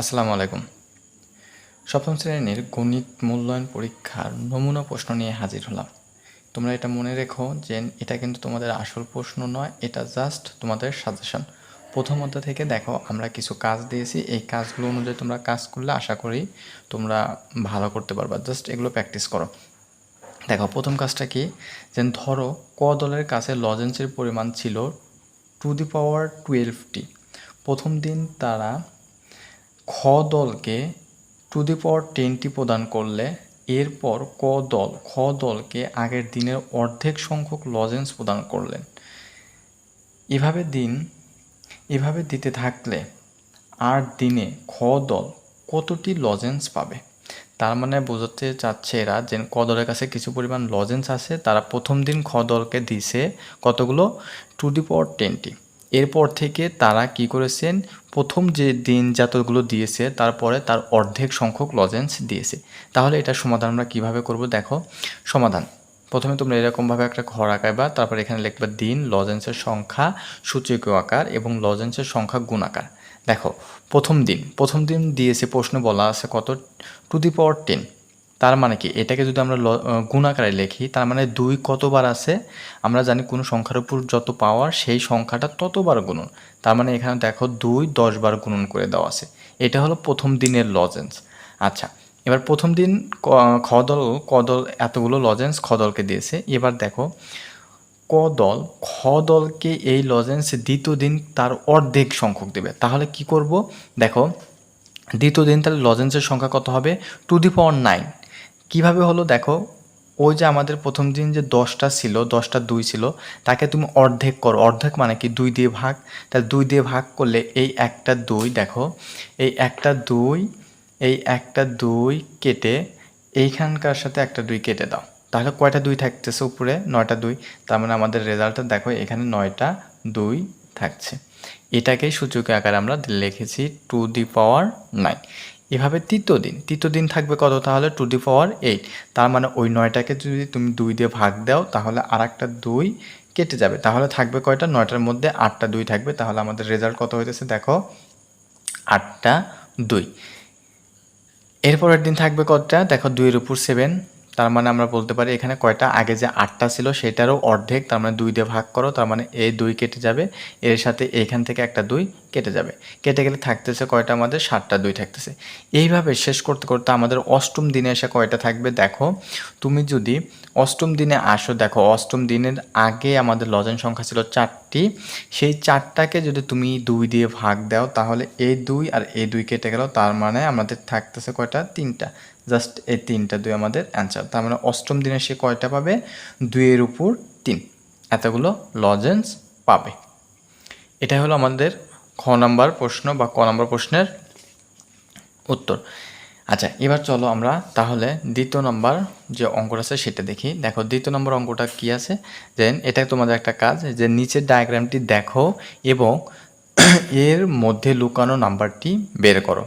আসসালামু আলাইকুম। সপ্তম শ্রেণির গণিত মূল্যায়ন পরীক্ষার নমুনা প্রশ্ন নিয়ে হাজির হলাম। তোমরা এটা মনে রেখো যে এটা কিন্তু তোমাদের আসল প্রশ্ন নয়, এটা জাস্ট তোমাদের সাজেশন প্রথম প্রথমত থেকে দেখো, আমরা কিছু কাজ দিয়েছি। এই কাজগুলো অনুযায়ী তোমরা কাজ করলে আশা করি তোমরা ভালো করতে পারবা। জাস্ট এগুলো প্র্যাকটিস করো। দেখো, প্রথম কাজটা কি? যে ধরো, ক দলের কাছে লজেন্সের পরিমাণ ছিল টু দি পাওয়ার টুয়েলভটি প্রথম দিন তারা খ দলকে টু দি পাওয়ার টেনটি প্রদান করলে এরপর ক দল খ দলকে আগের দিনের অর্ধেক সংখ্যক লজেন্স প্রদান করলেন। এভাবে দিন, এভাবে দিতে থাকলে আর দিনে খ দল কতটি লজেন্স পাবে? তার মানে বোঝাতে চাচ্ছে এরা যে ক দলের কাছে কিছু পরিমাণ লজেন্স আছে, তারা প্রথম দিন খ দলকে দিছে কতগুলো? To the power twenty. এরপর থেকে তারা কি করেছেন? প্রথম যে দিন যতগুলো দিয়েছে, তারপরে তার অর্ধেক সংখ্যক লজেন্স দিয়েছে। তাহলে এটা সমাধান আমরা কীভাবে করব? দেখো, সমাধান। প্রথমে তোমরা এরকমভাবে একটা ঘর আঁকাইবা, তারপর এখানে লিখবা দিন লজেন্সের সংখ্যা, সূচকীয় আকার এবং লজেন্সের সংখ্যা গুণ আকার। দেখো, প্রথম দিন প্রথম দিন দিয়েছে প্রশ্ন বলা আছে কত? To the power ten. তার মানে কি? এটাকে যদি আমরা ল- গুণ আকারে লিখি, তার মানে দুই কতবার আছে? আমরা জানি কোনো সংখ্যার উপর যত পাওয়ার সেই সংখ্যাটা ততবার গুণন। তার মানে এখানে দেখো দুই দশ বার গুণন করে দেওয়া আছে। এটা হলো প্রথম দিনের লজেন্স আচ্ছা এবার প্রথম দিন ক- খ দল ক এতগুলো লজেন্স খদলকে দিয়েছে। এবার দেখো ক দল এই লজেন্স দ্বিতীয় দিন তার অর্ধেক সংখ্যক দেবে। তাহলে কি করব? দেখো, দ্বিতীয় দিন তাহলে লজেন্সের সংখ্যা কত হবে? টু দি পাওয়ার নাইন কীভাবে হলো দেখো ওই যে আমাদের প্রথম দিন যে দশটা ছিল, দশটা দুই ছিল, তাকে তুমি অর্ধেক করো। অর্ধেক মানে কি? দুই দিয়ে ভাগ। তাহলে দুই দিয়ে ভাগ করলে এই একটা দুই, দেখো, এই একটা দুই, এই একটা দুই কেটে এইখানকার সাথে একটা দুই কেটে দাও। তাহলে কয়টা দুই থাকতেছে উপরে? নয়টা দুই। তার মানে আমাদের রেজাল্টটা দেখো, এখানে নয়টা দুই থাকছে। এটাকেই সূচকীয় আকারে আমরা লিখেছি টু দি পাওয়ার নাইন এভাবে তৃতীয় দিন। তৃতীয় দিন থাকবে কত? তাহলে টু দি পাওয়ার এইট তার মানে ওই নয়টাকে যদি তুমি দুই দিয়ে ভাগ দাও, তাহলে আর একটা দুই কেটে যাবে। তাহলে থাকবে কয়টা? নয়টার মধ্যে আটটা দুই থাকবে। তাহলে আমাদের রেজাল্ট কত হইতেছে? দেখো, আটটা দুই। এরপরের দিন থাকবে কতটা? দেখো, দুইয়ের উপর সেভেন তার মানে আমরা বলতে পারি এখানে কয়টা? আগে যে আটটা ছিল সেটারও অর্ধেক, তার মানে দুই দিয়ে ভাগ করো, তার মানে এই দুই কেটে যাবে, এর সাথে এইখান থেকে একটা দুই কেটে যাবে। কেটে গেলে থাকতেছে কয়টা আমাদের? সাতটা দুই থাকতেছে। এইভাবে শেষ করতে করতে আমাদের অষ্টম দিনে এসে কয়টা থাকবে? দেখো, তুমি যদি অষ্টম দিনে আসো, দেখো, অষ্টম দিনের আগে আমাদের লজেন সংখ্যা ছিল চারটি। সেই চারটাকে যদি তুমি দুই দিয়ে ভাগ দাও, তাহলে এই দুই আর এই দুই কেটে গেল, তার মানে আমাদের থাকতেছে কয়টা? তিনটা। জাস্ট এই তিনটা দুই আমাদের অ্যান্সার তার মানে অষ্টম দিনে সে কয়টা পাবে? দুইয়ের উপর তিন। এতগুলো লজেন্স পাবে। এটা হলো আমাদের খ নম্বর প্রশ্ন বা ক নাম্বার প্রশ্নের উত্তর। আচ্ছা এবার চলো আমরা তাহলে দ্বিতীয় নম্বর যে অঙ্কটা আছে সেটা দেখি। দেখো, দ্বিতীয় নম্বর অঙ্কটা কি আছে? দেন এটা তোমাদের একটা কাজ, যে নিচের ডায়াগ্রামটি দেখো এবং এর মধ্যে লুকানো নাম্বারটি বের করো।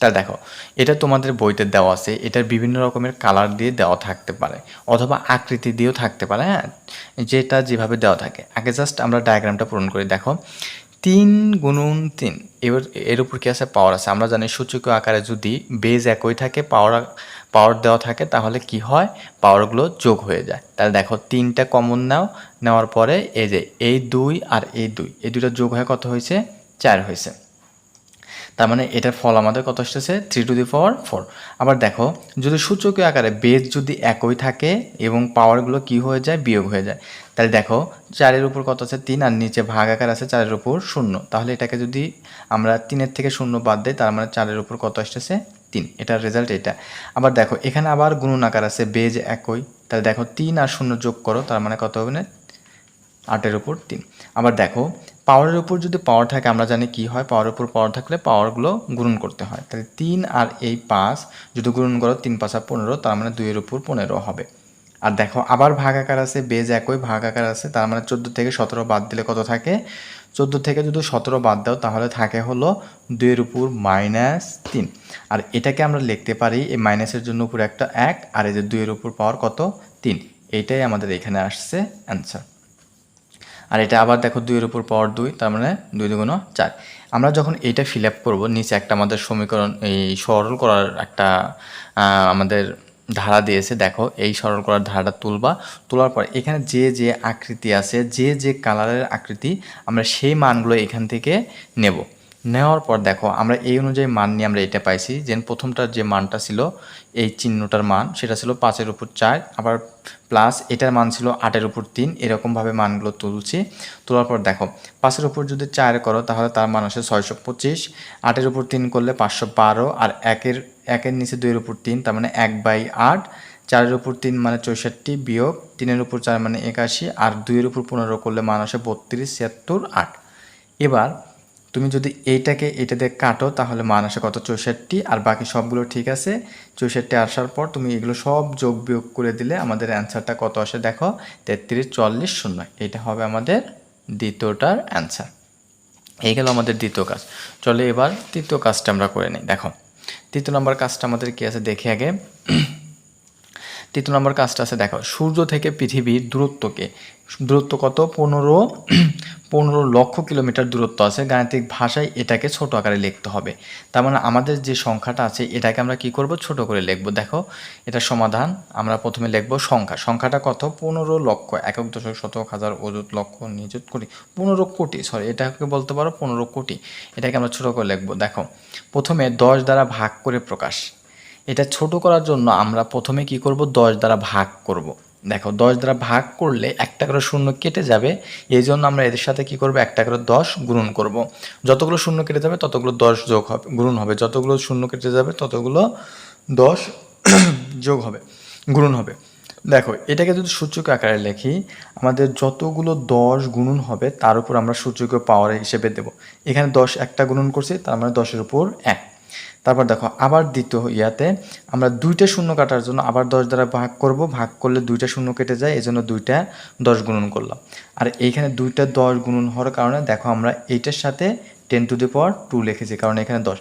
তা দেখো, এটা তোমাদের বইতে দেওয়া আছে, এটার বিভিন্ন রকমের কালার দিয়ে দেওয়া থাকতে পারে, অথবা আকৃতি দিয়েও থাকতে পারে হ্যাঁ? যেটা যেভাবে দেওয়া থাকে। আগে জাস্ট আমরা ডায়াগ্রামটা পূরণ করি। দেখো তিন গুণন তিন। এবার এর উপর কী আছে? পাওয়ার আছে। আমরা জানি সূচকীয় আকারে যদি বেজ একই থাকে পাওয়ার পাওয়ার দেওয়া থাকে, তাহলে কি হয়? পাওয়ারগুলো যোগ হয়ে যায়। তাহলে দেখো, তিনটা কমন নাও, নেওয়ার পরে এই যে, এই দুই আর এই দুই। এই দুইটা যোগ হয়ে কত হয়েছে? চার হয়েছে। তার মানে এটার ফল আমাদের কত আসতেছে? Three to the power four আবার দেখো, যদি সূচকীয় আকারে বেজ যদি একই থাকে এবং পাওয়ারগুলো কি হয়ে যায়? বিয়োগ হয়ে যায়। তাহলে দেখো, চারের উপর কত আছে? তিন, আর নিচে ভাগ আকার আছে চারের উপর শূন্য। তাহলে এটাকে যদি আমরা তিনের থেকে শূন্য বাদ দেই, তার মানে চারের উপর কত আসতেছে? তিন। এটার রেজাল্ট এটা। আবার দেখো, এখানে আবার গুণন আকার আছে বেজ একই। তাহলে দেখো, তিন আর শূন্য যোগ করো, তার মানে কত হবে না? আটের উপর তিন। আবার দেখো পাওয়ারের উপর যদি পাওয়ার থাকে, আমরা জানি কি হয়? পাওয়ারের উপর পাওয়ার থাকলে পাওয়ারগুলো গুণন করতে হয়। তাহলে তিন আর এই পাঁচ যদি গুণন করো, তিন পাঁচা পনেরো, তার মানে দুইয়ের উপর পনেরো হবে। আর দেখো, আবার ভাগ আকার আছে, বেজ একই, ভাগ আকার আছে, তার মানে চোদ্দ থেকে সতেরো বাদ দিলে কত থাকে? চোদ্দ থেকে যদি সতেরো বাদ দাও, তাহলে থাকে হলো দুইয়ের উপর মাইনাস তিন। আর এটাকে আমরা লিখতে পারি, এই মাইনাসের জন্য উপর একটা এক, আর এই যে দুইয়ের উপর পাওয়ার কত? তিন। এইটাই আমাদের এখানে আসছে অ্যান্সার আর এটা আবার দেখো দুইয়ের উপর পাওয়ার দুই, তার মানে দুই দুগুণ চার। আমরা যখন এটা ফিল আপ করব, নিচে একটা আমাদের সমীকরণ, এই সরল করার একটা আমাদের ধারা দিয়েছে, দেখো এই সরল করার ধারাটা তুলবা। তোলার পর এখানে যে যে আকৃতি আছে, যে যে কালারের আকৃতি, আমরা সেই মানগুলো এখান থেকে নেব। নেওয়ার পর দেখো, আমরা এই অনুযায়ী মান নিয়ে আমরা এটা পাইছি। যে প্রথমটার যে মানটা ছিল, এই চিহ্নটার মান, সেটা ছিল পাঁচের উপর চার, আবার প্লাস এটার মান ছিল আটের উপর তিন, এরকমভাবে মানগুলো তুলছি। তোলার পর দেখো, পাঁচের উপর যদি চার করো, তাহলে তার মান আসে ছয়শো পঁচিশ। আটের উপর তিন করলে পাঁচশো বারো, আর একের একের নিচে দুইয়ের উপর তিন, তার মানে এক বাই আট। চারের উপর তিন মানে চৌষট্টি বিয়োগ, তিনের উপর চার মানে একাশি, আর দুইয়ের উপর পনেরো করলে মান আসে বত্রিশ, ছিয়াত্তর, আট। এবার তুমি যদি এইটাকে এটা দিয়ে কাটো, তাহলে মান আসে কত চৌষট্টি, আর বাকি সবগুলো ঠিক আছে। চৌষট্টি আসার পর তুমি এগুলো সব যোগ বিয়োগ করে দিলে আমাদের অ্যান্সারটা কত আসে দেখো, তেত্রিশ, চল্লিশ, শূন্য। এটা হবে আমাদের দ্বিতীয়টার অ্যান্সার এই গেল আমাদের দ্বিতীয় কাজ। চলে এবার তৃতীয় কাজটা আমরা করে নিই। দেখো, তৃতীয় নম্বর কাজটা আমাদের কী আছে? দেখে আগে। তৃতীয় নম্বর কাজটা আছে, দেখো, সূর্য থেকে পৃথিবীর দূরত্বকে, দূরত্ব কত? পনেরো পনেরো লক্ষ কিলোমিটার দূরত্ব আছে। গাণিতিক ভাষায় এটাকে ছোট আকারে লিখতে হবে। তার মানে আমাদের যে সংখ্যাটা আছে, এটাকে আমরা কি করব? ছোট করে লিখব। দেখো, এটা সমাধান, আমরা প্রথমে লিখব সংখ্যা। সংখ্যাটা কত? পনেরো লক্ষ, একক দশক শতক, হাজার, অযুত, লক্ষ, নিযুত, কোটি। পনেরো কোটি সরি এটাকে বলতে পারো পনেরো কোটি। এটাকে আমরা ছোট করে লিখব। দেখো, প্রথমে দশ দ্বারা ভাগ করে প্রকাশ। এটা ছোট করার জন্য আমরা প্রথমে কি করব? দশ দ্বারা ভাগ করব। দেখো, দশ দ্বারা ভাগ করলে একটা করে শূন্য কেটে যাবে। এই জন্য আমরা এদের সাথে কি করব? একটা করে দশ গুণন করব। যতগুলো শূন্য কেটে যাবে, ততগুলো দশ যোগ হবে গুণন হবে। যতগুলো শূন্য কেটে যাবে, ততগুলো দশ যোগ হবে গুণন হবে। দেখো, এটাকে যদি সূচক আকারে লিখি, আমাদের যতগুলো দশ গুণন হবে, তার উপর আমরা সূচকীয় পাওয়ার হিসেবে দেব। এখানে দশ একটা গুণন করছি, তার মানে দশের উপর এক। তারপর দেখো, আবার দ্বিতীয় ইয়াতে আমরা দুইটা শূন্য কাটার জন্য আবার দশ দ্বারা ভাগ করব। ভাগ করলে দুইটা শূন্য কেটে যায় এই জন্য দুইটা দশ গুণন করলাম। আর এইখানে দুইটা দশ গুণন হওয়ার কারণে দেখো আমরা এইটার সাথে ten to the power two লিখেছি, কারণ এখানে দশ।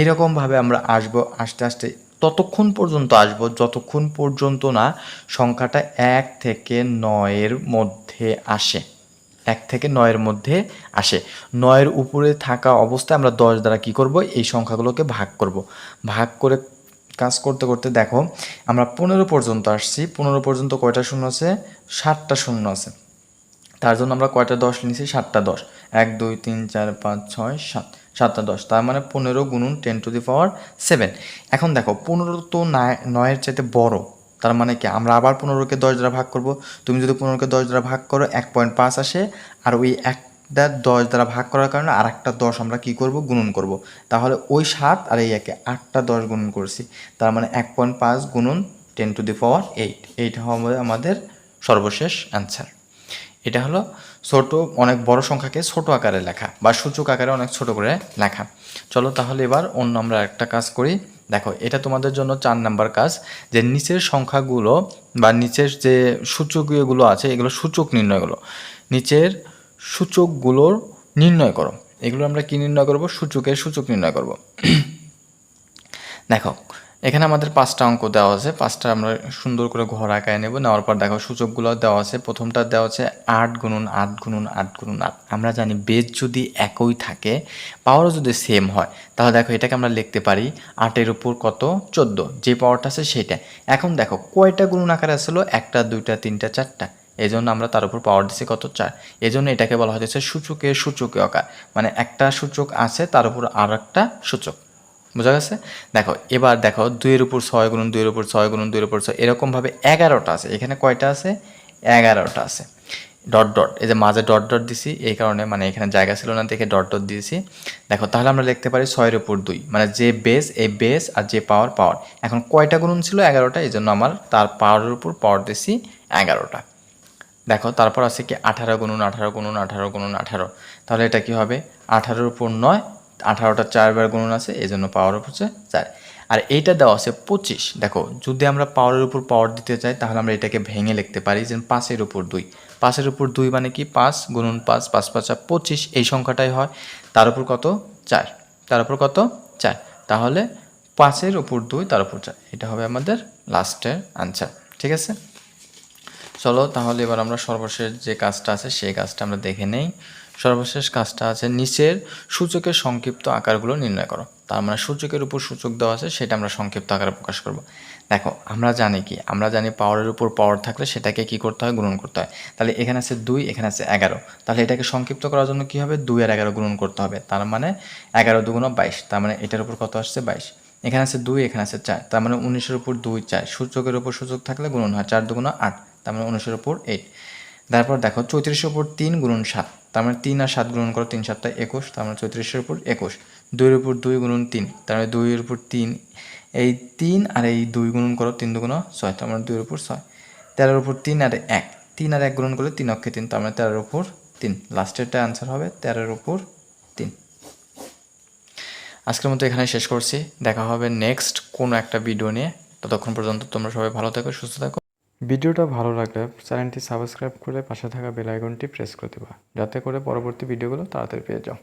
এরকমভাবে আমরা আসব, আস্তে আস্তে ততক্ষণ পর্যন্ত আসব, যতক্ষণ পর্যন্ত না সংখ্যাটা এক থেকে নয়ের মধ্যে আসে। এক থেকে নয়ের মধ্যে আসে। নয়ের উপরে থাকা অবস্থায় আমরা দশ দ্বারা কি করব? এই সংখ্যাগুলোকে ভাগ করব। ভাগ করে কাজ করতে করতে দেখো, আমরা পনেরো পর্যন্ত আসছি। পনেরো পর্যন্ত কয়টা শূন্য আছে? ষাটটা শূন্য আছে। তার জন্য আমরা কয়টা দশ নিয়েছি? সাতটা দশ। এক, দুই, তিন, চার, পাঁচ, ছয়, সাত। সাতটা দশ। তার মানে পনেরো গুণুন ten to the power seven. এখন দেখো, পনেরো তো নয় নয়ের চাইতে বড়। তার মানে কি, আমরা আবার পনেরোকে দশ দ্বারা ভাগ করব। তুমি যদি পনেরোকে দশ দ্বারা ভাগ করো, এক পয়েন্ট পাঁচ আসে, আর ওই একটা দশ দ্বারা ভাগ করার কারণে আর একটা দশ আমরা কি করব? গুণন করব। তাহলে ওই সাত আর এই একে আটটা দশ গুণন করছি। তার মানে এক পয়েন্ট পাঁচ গুণন ten to the power eight এইটা হবে আমাদের সর্বশেষ অ্যান্সার এটা হলো ছোট, অনেক বড় সংখ্যাকে ছোট আকারে লেখা, বা সূচক আকারে অনেক ছোট করে লেখা। চলো তাহলে এবার অন্য আমরা একটা কাজ করি। দেখো, এটা তোমাদের জন্য চার নাম্বার কাজ, যে নিচের সংখ্যাগুলো বা নিচের যে সূচকীয়গুলো আছে, এগুলো সূচক নির্ণয়গুলো নিচের সূচকগুলোর নির্ণয় করো। এগুলো আমরা কী নির্ণয় করব? সূচকের সূচক নির্ণয় করব। দেখো এখানে আমাদের পাঁচটা অঙ্ক দেওয়া আছে। পাঁচটা আমরা সুন্দর করে ঘর আঁকায় নেব। নেওয়ার পর দেখো সূচকগুলো দেওয়া আছে। প্রথমটা দেওয়া আছে আট গুণুন আট গুণুন আট গুণুন আট। আমরা জানি বেজ যদি একই থাকে, পাওয়ারও যদি সেম হয়, তাহলে দেখো এটাকে আমরা লিখতে পারি আটের উপর কত? চোদ্দ। যে পাওয়ারটা আছে সেটা। এখন দেখো কয়টা গুণন আকারে আসলো? একটা, দুইটা, তিনটা, চারটা। এই জন্য আমরা তার উপর পাওয়ার দিচ্ছি কত? চার। এই জন্য এটাকে বলা হচ্ছে সূচকের সূচকীয় আকার। মানে একটা সূচক আছে, তার উপর আর একটা সূচক। বোঝা গেছে? দেখো, এবার দেখো দুইয়ের উপর ছয় গুণন, দুইয়ের উপর ছয় গুণন, দুইয়ের উপর ছয়, এরকমভাবে এগারোটা আছে। এখানে কয়টা আছে? এগারোটা আছে। ডট ডট, এই যে মাঝে ডট ডট দিছি, এই কারণে মানে এখানে জায়গা ছিল না, দেখে ডট ডট দিয়েছি। দেখো, তাহলে আমরা লিখতে পারি ছয়ের উপর দুই মানে যে বেস এই বেস আর যে পাওয়ার পাওয়ার এখন কয়টা গুণন ছিল? এগারোটা, এই জন্য আমার তার পাওয়ারের উপর পাওয়ার দিছি এগারোটা। দেখো, তারপর আছে কি? আঠারো গুণুন আঠারো গুণুন আঠারো গুণুন, আঠারো। তাহলে এটা কি হবে? আঠারোর উপর নয় আঠারোটা চারবার গুণন আছে এই জন্য পাওয়ার হচ্ছে চার। আর এইটা দেওয়া আছে পঁচিশ। দেখো, যদি আমরা পাওয়ারের উপর পাওয়ার দিতে চাই, তাহলে আমরা এটাকে ভেঙে লিখতে পারি যে পাঁচের উপর দুই। পাঁচের উপর দুই মানে কি? পাঁচ গুণন পাঁচ পাঁচ পাঁচা পঁচিশ, এই সংখ্যাটাই হয়। তার উপর কত? চার। তার উপর কত? চার। তাহলে পাঁচের উপর দুই, তার উপর চার। এটা হবে আমাদের লাস্টের আনসার ঠিক আছে? চলো, তাহলে এবার আমরা সর্বশেষ যে কাজটা আছে, সেই কাজটা আমরা দেখে নেই। সর্বশেষ কাজটা আছে নিচের সূচকের সংক্ষিপ্ত আকারগুলো নির্ণয় করো। তার মানে সূচকের উপর সূচক দেওয়া আছে, সেটা আমরা সংক্ষিপ্ত আকারে প্রকাশ করব। দেখো, আমরা জানি কি? আমরা জানি পাওয়ারের উপর পাওয়ার থাকলে সেটাকে কি করতে হয়? গুণন করতে হয়। তাহলে এখানে আছে দুই, এখানে আছে এগারো। তাহলে এটাকে সংক্ষিপ্ত করার জন্য কি হবে? দুই আর এগারো গুণন করতে হবে। তার মানে এগারো দুগুণ বাইশ। তার মানে এটার উপর কত আসছে? বাইশ। এখানে আছে দুই, এখানে আছে চার। তার মানে উনিশের উপর দুই, চার। সূচকের উপর সূচক থাকলে গুণন হয় চার দুগুণ আট। তার মানে উনিশের উপর এইট তারপর দেখো, চৌত্রিশের উপর তিন গুণন সাত। তার মানে তিন আর সাত গুণন করো তিন সাতটা একুশ, তার মানে চৌত্রিশের উপর একুশ। দুইয়ের উপর দুই গুণন তিন, তার মানে দুইয়ের উপর তিন। এই তিন আর এই দুই গুণন করো তিন দুগুণ ছয়, তার মানে দুইয়ের উপর ছয়। তেরোর উপর তিন আর এক, তিন আর এক গুণন করলে তিন অক্ষে তিন, তার মানে তেরোর উপর তিন। লাস্টেরটা আনসার হবে তেরোর উপর তিন। আজকের মতো এখানে শেষ করছি। দেখা হবে নেক্সট কোনো একটা ভিডিও নিয়ে। ততক্ষণ পর্যন্ত তোমরা সবাই ভালো থাকো, সুস্থ থাকো। ভিডিওটা ভালো লাগলে চ্যানেলটি সাবস্ক্রাইব করে পাশে থাকা বেল আইকনটি প্রেস করে দেবা। যাতে করে পরবর্তী ভিডিওগুলো তাড়াতাড়ি পেয়ে যাও।